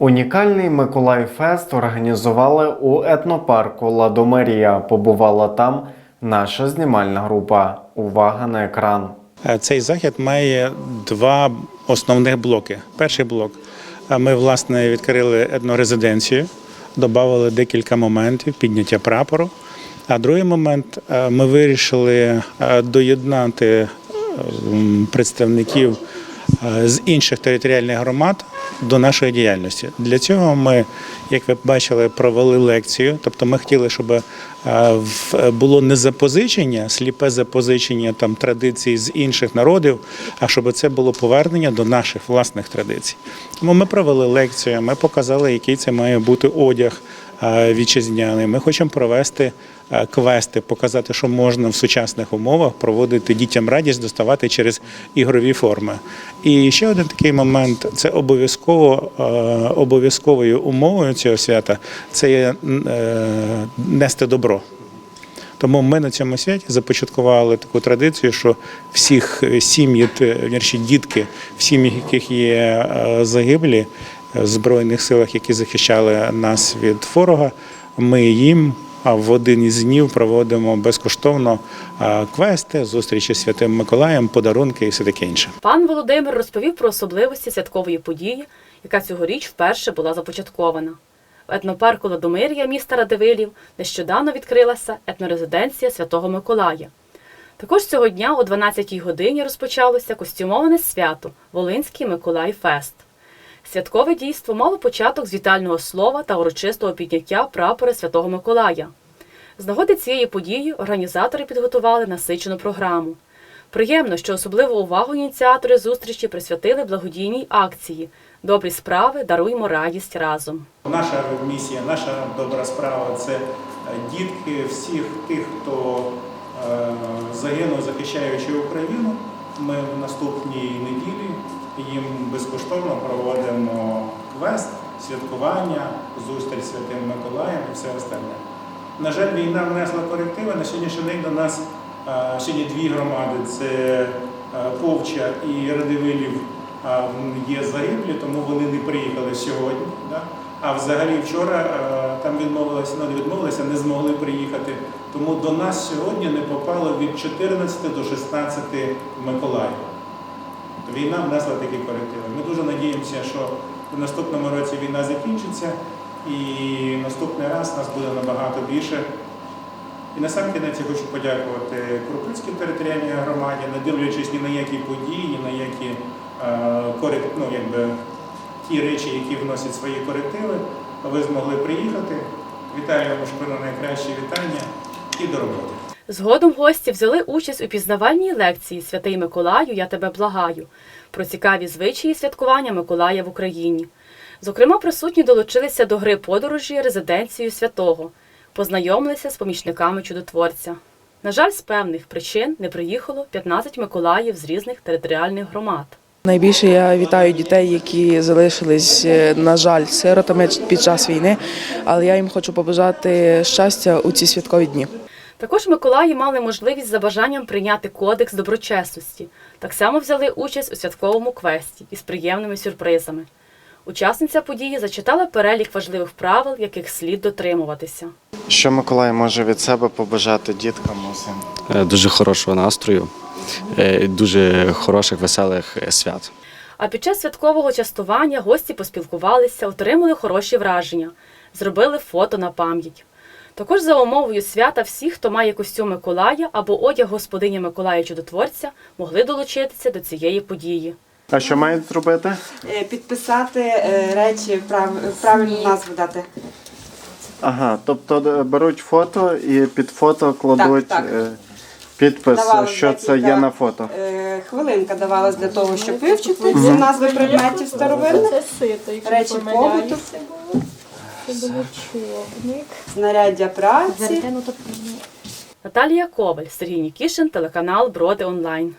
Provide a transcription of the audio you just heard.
Унікальний Миколай Фест організували у етнопарку Ладомерія. Побувала там наша знімальна група. Увага на екран. Е, Цей захід має два основних блоки. Перший блок е, ми власне відкрили етнорезиденцію, додали декілька моментів підняття прапору. А другий момент е, ми вирішили доєднати представників з інших територіальних громад до нашої діяльності. Для цього ми, як ви бачили, провели лекцію. Тобто ми хотіли, щоб е, в- було не запозичення, сліпе запозичення там традицій з інших народів, а щоб це було повернення до наших власних традицій. Тому ми провели лекцію, ми показали, який це має бути одяг е, вітчизняний. Ми хочемо провести е, квести, показати, що можна в сучасних умовах проводити дітям радість, доставати через ігрові форми. І ще один такий момент це обов'язково е, обов'язковою умовою цього свята це є е, нести добро. Тому ми на цьому святі започаткували таку традицію, що всіх е, сім'ї, вірші, дітки, в сім'ях, яких є е, загиблі е, Збройних силах, які захищали нас від ворога, ми їм в один із днів проводимо безкоштовно е, квести, зустрічі з Святим Миколаєм, подарунки і все таке інше. Пан Володимир розповів про особливості святкової події, яка цьогоріч вперше була започаткована. В етнопарку Ладомир'я міста Радивилів нещодавно відкрилася етнорезиденція Святого Миколая. Також цього дня о 12-й годині розпочалося костюмоване свято Волинський Миколай Фест. Святкове дійство мало початок з вітального слова та урочистого підняття прапора Святого Миколая. З нагоди цієї події організатори підготували насичену програму. Приємно, що особливу увагу ініціатори зустрічі присвятили благодійній акції Добрі справи даруймо радість разом. Наша місія, наша добра справа це дітки всіх тих, хто е, загинув, захищаючи Україну. Ми в наступній святкування, зустріч з Святим Миколаєм і все остальне. На жаль, війна внесла корективи. На сьогоднішній день до нас е, сьогодні дві громади: це е, Повча і Радивилів е, є загиблі, тому вони не приїхали сьогодні. А взагалі вчора е, там відмовилися, ну, не відмовилися, не змогли приїхати. Тому до нас сьогодні не попало від 14 до 16 Миколаїв. Війна внесла такі корективи. Ми дуже надіємося, що в наступному році війна закінчиться і наступний раз нас буде набагато більше. І на сам кінець я хочу подякувати Крупицькій територіальній громаді, не дивлячись ні на які події, ні на які е, ну, якби, ті речі, які вносять свої корективи, ви змогли приїхати. Вітаю Мушкину найкращі вітання і до роботи. Згодом гості взяли участь у пізнавальній лекції Святий Миколаю, я тебе благаю про цікаві звичаї святкування Миколая в Україні. Зокрема, присутні долучилися до гри подорожі резиденцію святого, познайомилися з помічниками чудотворця. На жаль, з певних причин не приїхало 15 Миколаїв з різних територіальних громад. Найбільше я вітаю дітей, які залишились, е, на жаль, сиротами під час війни, але я їм хочу побажати щастя у ці святкові дні. Також Миколаї мали можливість за бажанням прийняти кодекс доброчесності. Так само взяли участь у святковому квесті із приємними сюрпризами. Учасниця події зачитала перелік важливих правил, яких слід дотримуватися. Що Миколай може від себе побажати діткам? Е, дуже хорошого настрою, е, дуже хороших, веселих е, свят. А під час святкового частування гості поспілкувалися, отримали хороші враження, зробили фото на пам'ять. Також за умовою свята всі, хто має костюм Миколая або одяг господині Миколая Чудотворця, могли долучитися до цієї події. А що мають зробити? Е, підписати е, речі, прав, правильну назву дати. Ага, тобто е, беруть фото і під фото кладуть Так, так. підпис, Давалось що це є на фото. Хвилинка давалась для того, щоб вивчити ці назви предметів старовинних, Речі побуту. Це човник. знаряддя праці. Наталія Коваль, Сергій Нікішин, телеканал Броди Онлайн.